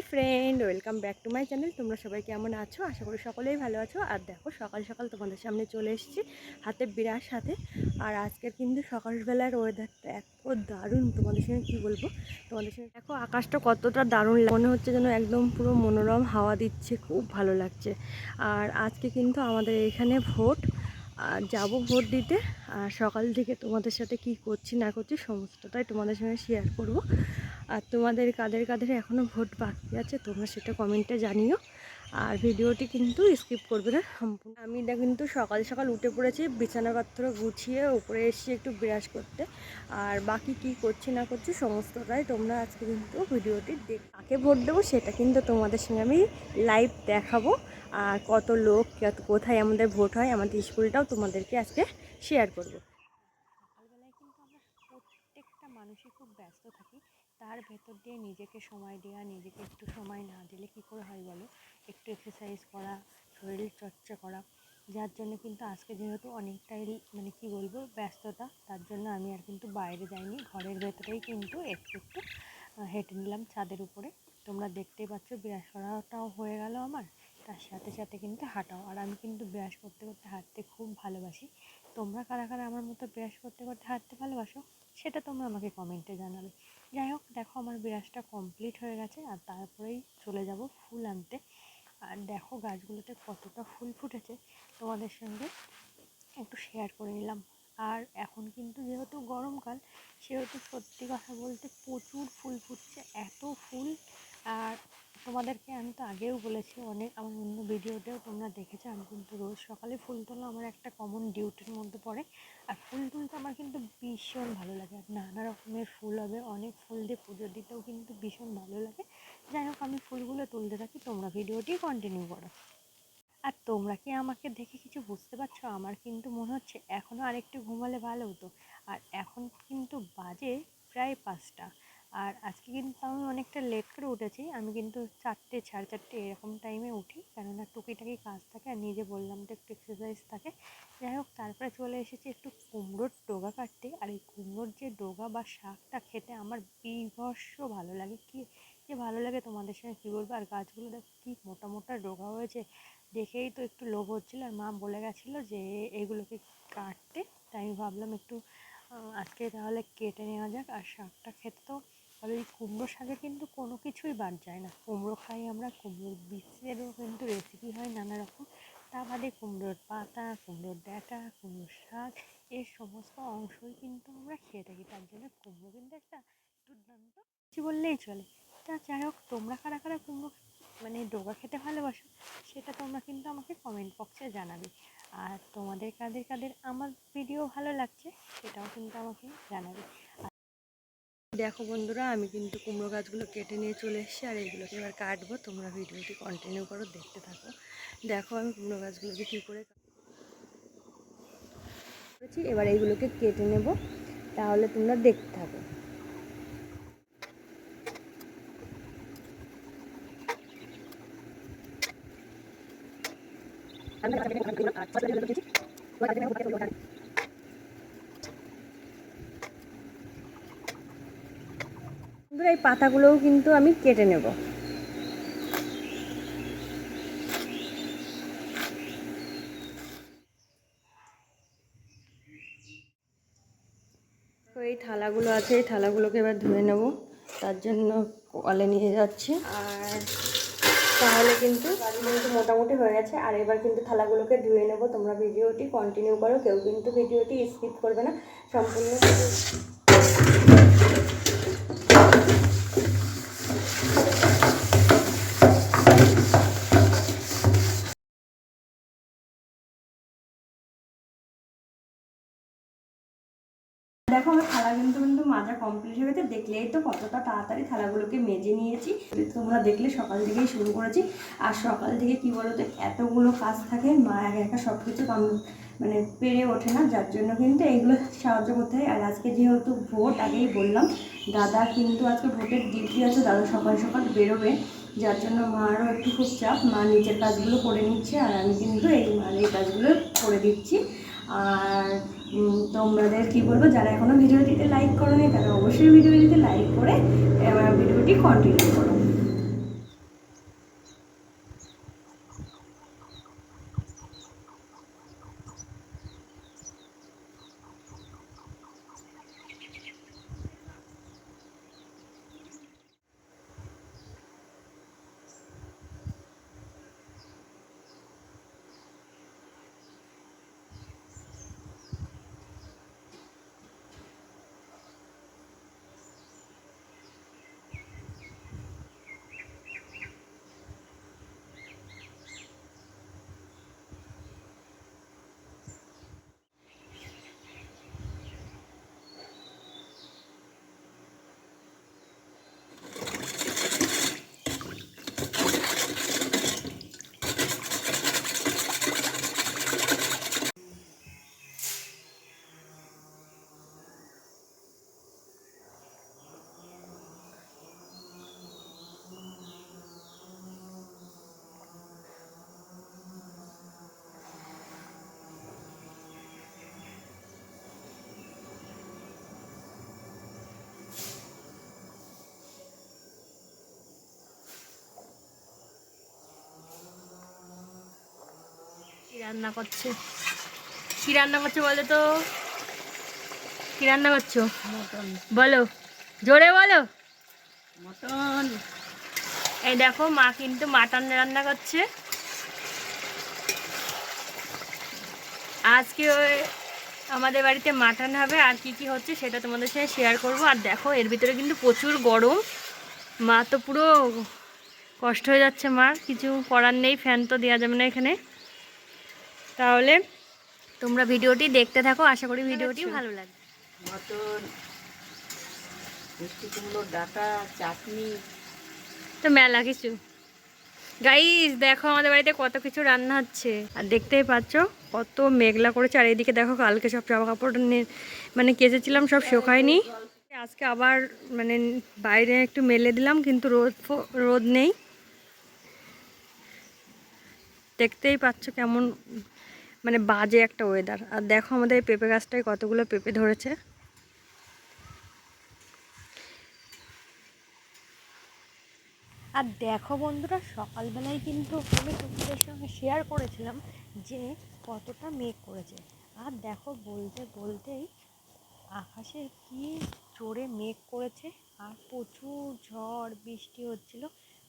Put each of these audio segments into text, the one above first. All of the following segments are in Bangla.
Hi friend, welcome back to my channel. তোমরা সবাই কেমন আছো? আশা করি সকলেই ভালো আছো। আর দেখো, সকাল সকাল তোমাদের সামনে চলে এসেছি হাতে বিরাট সাথে। আর আজকের কিন্তু সকালবেলার ওয়েদারটা এত দারুণ। তোমাদের সঙ্গে কী বলব? তোমাদের সঙ্গে দেখো, আকাশটা কতটা দারুণ। মনে হচ্ছে যেন একদম পুরো মনোরম হাওয়া দিচ্ছে, খুব ভালো লাগছে। আর আজকে কিন্তু আমাদের এখানে ভোট। আর যাব ভোট দিতে। আর সকাল থেকে তোমাদের সাথে কি করছি না করছি সমস্তটাই তোমাদের সঙ্গে শেয়ার করব। আর তোমাদের কাদের কাদের এখনও ভোট বাকি আছে, তোমরা সেটা কমেন্টে জানিও। আর ভিডিওটি কিন্তু স্কিপ করবে না, সম্পূর্ণ। আমি এটা কিন্তু সকাল সকাল উঠে পড়েছি বিছানাপত্র গুছিয়ে উপরে এসেছি একটু বিরাজ করতে। আর বাকি কি করছি না করছি সমস্তটাই তোমরা আজকে কিন্তু ভিডিওটি দেখ কাকে ভোট দেবো সেটা কিন্তু তোমাদের সঙ্গে আমি লাইভ দেখাবো। আর কত লোক কোথায় আমাদের ভোট হয়, আমাদের স্কুলটাও তোমাদেরকে আজকে শেয়ার করব সকালবেলায় কিন্তু আমরা প্রত্যেকটা মানুষই খুব ব্যস্ত থাকি তার ভেতর দিয়ে নিজেকে সময় দেওয়া, নিজেকে একটু সময় না দিলে কী করে হয় বলো? একটু এক্সারসাইজ করা, শরীর চর্চা করা। যার জন্য কিন্তু আজকে যেহেতু অনেকটাই মানে কি বলব, ব্যস্ততা, তার জন্য আমি আর কিন্তু বাইরে যাইনি। ঘরের ভেতরেই কিন্তু একটু একটু হেঁটে নিলাম ছাদের উপরে। তোমরা দেখতেই পাচ্ছ ব্রাশ করাটাও হয়ে গেল আমার। তার সাথে সাথে কিন্তু হাঁটাও। আর আমি কিন্তু ব্রাশ করতে করতে হাঁটতে খুব ভালোবাসি। তোমরা কারা কারা আমার মতো ব্রাশ করতে করতে হাঁটতে ভালোবাসো, সেটা তোমরা আমাকে কমেন্টে জানাবে। যাই হোক, দেখো আমার ব্রাশটা কমপ্লিট হয়ে গেছে, আর তারপরেই চলে যাব ফুল আনতে। আর দেখো গাছগুলোতে কতটা ফুল ফুটেছে, তোমাদের সঙ্গে একটু শেয়ার করে নিলাম। আর এখন কিন্তু যেহেতু গরমকাল, সেহেতু সত্যি কথা বলতে প্রচুর ফুল ফুটছে, এত ফুল। আর তোমাদেরকে আমি তো আগেও বলেছি, অনেক আমার অন্য ভিডিওতেও তোমরা দেখেছ, আমি কিন্তু রোজ সকালে ফুল তোলা আমার একটা কমন ডিউটির মধ্যে পড়ে। আর ফুল তুলতে আমার কিন্তু ভীষণ ভালো লাগে, আর নানা রকমের ফুল হবে, অনেক ফুল দিয়ে পুজো দিতেও কিন্তু ভীষণ ভালো লাগে। যাই হোক, আমি ফুলগুলো তুলতে থাকি, তোমরা ভিডিওটি কন্টিনিউ করো। আর তোমরা কি আমাকে দেখে কিছু বুঝতে পারছ? আমার কিন্তু মনে হচ্ছে এখনও আরেকটু ঘুমালে ভালো হতো। আর এখন কিন্তু বাজে প্রায় পাঁচটা। আর আজকে কিন্তু আমি অনেকটা লেট করে উঠেছি। আমি কিন্তু চারটে, সাড়ে চারটে এরকম টাইমে উঠি। কেননা টুকিটাকি কাজ থাকে আর নিজে বললাম তো একটু এক্সারসাইজ থাকে। যাই হোক, তারপরে চলে এসেছি একটু কুমড়োর ডোগা কাটতে। আর এই কুমড়োর যে ডোগা বা শাকটা খেতে আমার বিভৎস ভালো লাগে। কি যে ভালো লাগে তোমাদের সঙ্গে কী বলব? আর গাছগুলো দেখো কী মোটা মোটা ডোগা হয়েছে দেখেই তো একটু লোভ হচ্ছিল। আর মা বলে গেছিল যে এগুলোকে কাটতে। তাই আমি ভাবলাম একটু আজকে তাহলে কেটে নেওয়া যাক। আর শাকটা খেতে তো আর ওই কুমড়ো শাকে কিন্তু কোনো কিছুই বাদ যায় না। কুমড়ো খাই আমরা, কুমড়োর বীজেরও কিন্তু রেসিপি হয় নানা রকম তা বাদে কুমড়োর পাতা, কুমড়োর ডাঁটা, কুমড়োর শাক, এর সমস্ত অংশই কিন্তু আমরা খেয়ে থাকি। তার জন্য কুমড়ো কিন্তু একটা দুর্দান্ত কিছু বললেই চলে। তা যাই হোক, তোমরা কারা কারা কুমড়ো মানে ডোগা খেতে ভালোবাসো, সেটা তোমরা কিন্তু আমাকে কমেন্ট বক্সে জানাবে। আর তোমাদের কাদের কাদের আমার ভিডিও ভালো লাগছে, সেটাও কিন্তু আমাকে জানাবে। দেখো বন্ধুরা, আমি কিন্তু কুমড়ো গাছগুলো কেটে নিয়ে চলে এসেছি আর এইগুলোকে এবার কাটবো। তোমরা ভিডিওটি কন্টিনিউ করো, দেখতে থাকো। দেখো আমি কুমড়ো গাছগুলোকে কী করে করেছি, এবার এইগুলোকে কেটে নেব, তাহলে তোমরা দেখতে থাকো। বন্ধুরা এই পাতাগুলোও কিন্তু আমি কেটে নেব। তো এই থালাগুলো আছে, এই থালাগুলোকে এবার ধুয়ে নেব। তার জন্য কলে নিয়ে যাচ্ছি। আর তাহলে কিন্তু কিন্তু মোটামুটি হয়ে গেছে, আর এবার কিন্তু থালাগুলোকে ধুয়ে নেব। তোমরা ভিডিওটি কন্টিনিউ করো, কেউ কিন্তু ভিডিওটি স্কিপ করবে না। সম্পূর্ণ আমার থালা কিন্তু কিন্তু মাজা কমপ্লিট হয়ে গেছে। দেখলেই তো কতটা তাড়াতাড়ি থালাগুলোকে মেজে নিয়েছি। তোমরা দেখলে সকাল থেকেই শুরু করেছি। আর সকাল থেকে কি বলো তো এতগুলো কাজ থাকে, মা একা একা সব কিছু কাম- মানে পেরে ওঠে না। যার জন্য কিন্তু এইগুলো সাহায্য করতে হয়। আর আজকে যেহেতু ভোট, আগেই বললাম, দাদা কিন্তু আজকে ভোটের ডিউটি আছে, দাদা সকাল সকাল বেরোবে। যার জন্য মারও একটু খুব চাপ। মা নিজের কাজগুলো করে নিচ্ছে, আর আমি কিন্তু এই মার এই কাজগুলো করে দিচ্ছি। আর তোমাদের কি বলব, যারা এখনও ভিডিওটিতে লাইক করো নি তারা অবশ্যই ভিডিওটিতে লাইক করে এবার ভিডিওটি কন্টিনিউ করো। রান্না করছে? কি রান্না করছ বলো তো? কি রান্না করছ? বলো। জোরে বলো। মটন। এই দেখো মা কিন্তু মাটন রান্না করছে। আজকে ওই আমাদের বাড়িতে মাটন হবে আর কি কি হচ্ছে সেটা তোমাদের সাথে শেয়ার করব। আর দেখো এর ভিতরে কিন্তু প্রচুর গরম। মা তো পুরো কষ্ট হয়ে যাচ্ছে মার কিছু করার নেই ফ্যান তো দেওয়া যাবে না এখানে। তাহলে তোমরা ভিডিওটি দেখতে থাকো আশা করি ভিডিওটি ভালো লাগবে। মটন মিষ্টি কুমড়োর ডাটা চাটনি। তো মেলা কিছু। গাইস দেখো আমাদের বাড়িতে কত কিছু রান্না হচ্ছে। আর দেখতেই পাচ্ছ কত মেঘলা করেছে। আর এইদিকে দেখো কালকে সব জামা কাপড় মানে কেচেছিলাম সব শুকায়নি। আজকে আবার মানে বাইরে একটু মেলে দিলাম কিন্তু রোদ রোদ নেই। দেখতেই পাচ্ছ কেমন মানে বাজে একটা ওয়েদার আর দেখো আমাদের পেঁপে গাছটায় কতগুলো পেঁপে ধরেছে। আর দেখো বন্ধুরা, সকালবেলায় কিন্তু আমি তোমাদের সঙ্গে শেয়ার করেছিলাম যে কতটা মেঘ করেছে। আর দেখো বলতে বলতেই আকাশে কি জোরে মেঘ করেছে আর প্রচুর ঝড়, বৃষ্টি হচ্ছিল।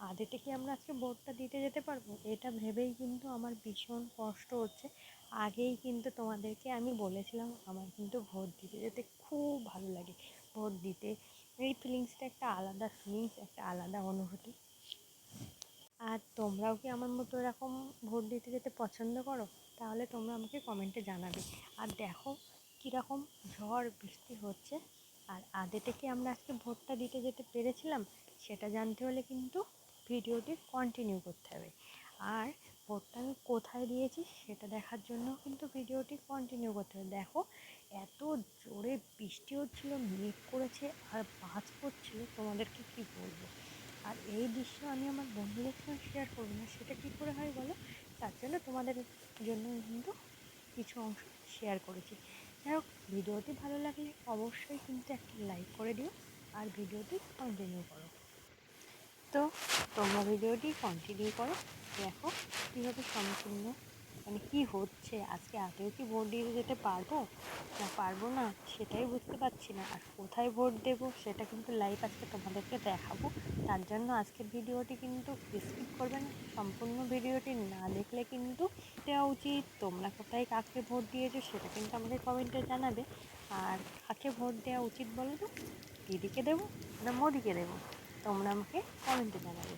আদেতে কি আমরা আজকে ভোটটা দিতে যেতে পারব? এটা ভেবেই কিন্তু আমার ভীষণ কষ্ট হচ্ছে। আগেই কিন্তু তোমাদেরকে আমি বলেছিলাম আমার কিন্তু ভোট দিতে যেতে খুব ভালো লাগে ভোট দিতে। এই ফিলিংসটা একটা আলাদা ফিলিংস একটা আলাদা অনুভূতি। আর তোমরাও কি আমার মতো এরকম ভোট দিতে যেতে পছন্দ করো? তাহলে তোমরা আমাকে কমেন্টে জানাবে। আর দেখো কীরকম ঝড় বৃষ্টি হচ্ছে। আর আদে থেকে আমরা আজকে ভোটটা দিতে যেতে পেরেছিলাম? সেটা জানতে হলে কিন্তু ভিডিওটি কন্টিনিউ করতে হবে। আর ভোটটা আমি কোথায় দিয়েছি সেটা দেখার জন্য কিন্তু ভিডিওটি কন্টিনিউ করতে হবে। দেখো, এত জোরে বৃষ্টি হচ্ছিল, মেঘ করেছে আর বাজ পড়ছিল তোমাদেরকে কি বলব? আর এই দৃশ্য আমি আমার বন্ধুদের সঙ্গে শেয়ার করব না, সেটা কী করে হয় বলো? তার জন্য তোমাদের জন্য কিন্তু কিছু অংশ শেয়ার করেছি। যাই হোক, ভিডিওটি ভালো লাগলে অবশ্যই কিন্তু একটা লাইক করে দিও আর ভিডিওটি কন্টিনিউ করো। তো তোমরা ভিডিওটি কন্টিনিউ করো। দেখো কীভাবে সম্পূর্ণ মানে কি হচ্ছে, আজকে আদৌ কি ভোট দিয়ে যেতে পারব? না পারব না, সেটাই বুঝতে পারছি না। আর কোথায় ভোট দেবো, সেটা কিন্তু লাইভ আজকে তোমাদেরকে দেখাবো। তার জন্য আজকের ভিডিওটি কিন্তু স্কিপ করবে না। সম্পূর্ণ ভিডিওটি না দেখলে কিন্তু দেওয়া উচিত। তোমরা কোথায় কাকে ভোট দিয়েছ, সেটা কিন্তু আমাদের কমেন্টে জানাবে। আর কাকে ভোট দেওয়া উচিত বলো তো? দিদিকে দেবো না মোদিকে দেবো? তোমরা আমাকে কমেন্টে জানাবে।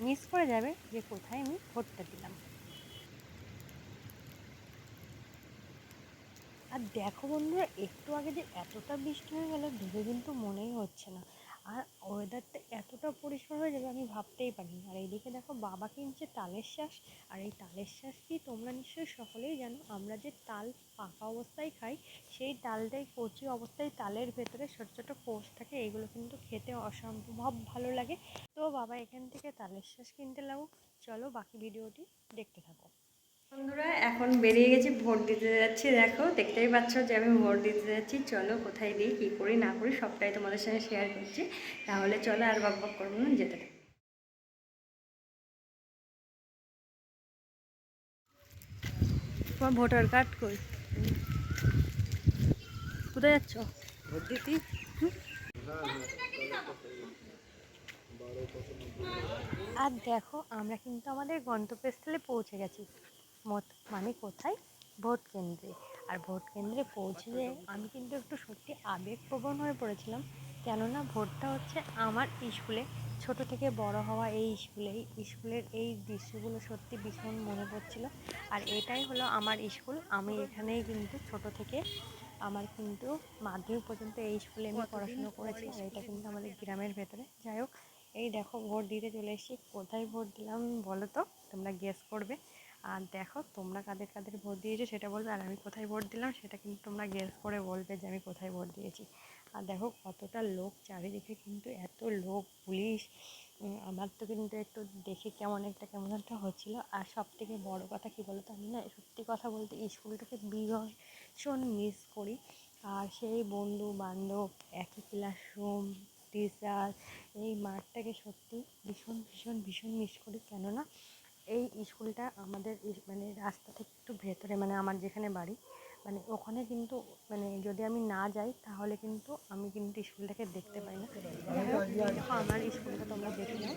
মিস করে যাবে যে কোথায় আমি ভোটটা দিলাম। আর দেখো বন্ধুরা, একটু আগে যে এতটা বৃষ্টি হয়ে গেল, ভেবে কিন্তু মনেই হচ্ছে না। আর ওয়েদারটা এতটা পরিষ্কার হয়ে যাবে আমি ভাবতেই পারিনি। আর এইদিকে দেখো বাবা কিনছে তালের শ্বাস আর এই তালের শ্বাস কি তোমরা নিশ্চয়ই সকলেই জানো, আমরা যে তাল পাকা অবস্থায় খাই, সেই তালটাই কচি অবস্থায় তালের ভেতরে ছোটো ছোটো কোষ থাকে, এগুলো কিন্তু খেতে অসম্ভব ভালো লাগে। তো বাবা এখান থেকে তালের শ্বাস কিনতে লাগুক চলো বাকি ভিডিওটি দেখতে থাকো। বন্ধুরা, এখন বেরিয়ে গেছি, ভোট দিতে যাচ্ছি। দেখো, দেখতেই পাচ্ছ যে আমি ভোট দিতে যাচ্ছি। চলো, কোথায় দিই কী করি, না করি, সবটাই তোমাদের সঙ্গে শেয়ার করছি। তাহলে চলো, আর বক বক করব না, যেতে তোমার ভোটার কার্ড কই? কোথায় যাচ্ছ? ভোট দিতে? আর দেখো, আমরা কিন্তু আমাদের গন্তব্যস্থলে পৌঁছে গেছি। মানে কোথায়? ভোট কেন্দ্রে। আর ভোট কেন্দ্রে পৌঁছে যেয়ে আমি কিন্তু একটু সত্যি আবেগপ্রবণ হয়ে পড়েছিলাম। কেননা ভোটটা হচ্ছে আমার স্কুলে ছোট থেকে বড় হওয়া এই স্কুলে স্কুলের এই দৃশ্যগুলো সত্যি ভীষণ মনে পড়ছিল। আর এটাই হলো আমার স্কুল। আমি এখানেই কিন্তু ছোট থেকে আমার কিন্তু মাধ্যমিক পর্যন্ত এই স্কুলে আমি পড়াশুনো করেছি আর এটা কিন্তু আমাদের গ্রামের ভেতরে। যাই হোক এই দেখো ভোট দিতে চলে এসেছি। কোথায় ভোট দিলাম বলো তো? তোমরা গেস করবে। আর দেখো তোমরা কাদের কাদের ভোট দিয়েছ সেটা বলবে আর আমি কোথায় ভোট দিলাম সেটা কিন্তু তোমরা গেস করে বলবে যে আমি কোথায় ভোট দিয়েছি। আর দেখো কতটা লোক, চারিদিকে কিন্তু এত লোক, পুলিশ আমার তো কিন্তু একটু দেখে কেমন একটা কেমন একটা হচ্ছিল। আর সব থেকে বড়ো কথা কী বলতো, আমি না সত্যি কথা বলতে স্কুলটাকে ভীষণ মিস করি। আর সেই বন্ধু বান্ধব একই ক্লাসরুম টিচার এই মাঠটাকে সত্যি ভীষণ ভীষণ ভীষণ মিস করি। কেননা এই স্কুলটা আমাদের মানে রাস্তা থেকে একটু ভেতরে মানে আমার যেখানে বাড়ি মানে ওখানে কিন্তু মানে যদি আমি না যাই তাহলে কিন্তু আমি কিন্তু স্কুলটাকে দেখতে পাই না। দেখো আমার স্কুলটা তোমরা দেখে নাও।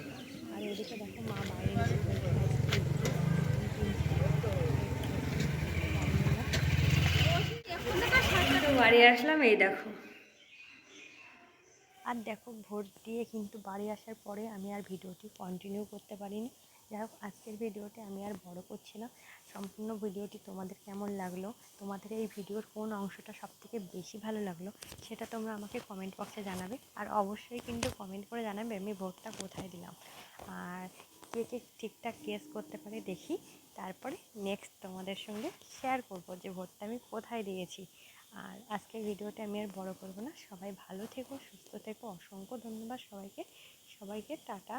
আর এদিকে দেখো মা বাইরে বাড়ি আসলাম এই দেখো। আর দেখো ভোট দিয়ে কিন্তু বাড়ি আসার পরে আমি আর ভিডিওটি কন্টিনিউ করতে পারিনি। যাই হোক, আজকের ভিডিওটি আমি আর বড় করছি না। সম্পূর্ণ ভিডিওটি তোমাদের কেমন লাগল? তোমাদের এই ভিডিওর কোন অংশটা সবথেকে বেশি ভালো লাগল সেটা তোমরা আমাকে কমেন্ট বক্সে জানাবে। আর অবশ্যই কিন্তু কমেন্ট করে জানাবে আমি ভোটটা কোথায় দিলাম। আর কে কে ঠিকঠাক গেস করতে পারে দেখি। তারপরে নেক্সট তোমাদের সঙ্গে শেয়ার করব যে ভোটটা আমি কোথায় দিয়েছি। আর আজকের ভিডিওটা আমি আর বড় করব না। সবাই ভালো থেকো, সুস্থ থেকো। অসংখ্য ধন্যবাদ সবাইকে। সবাইকে টাটা।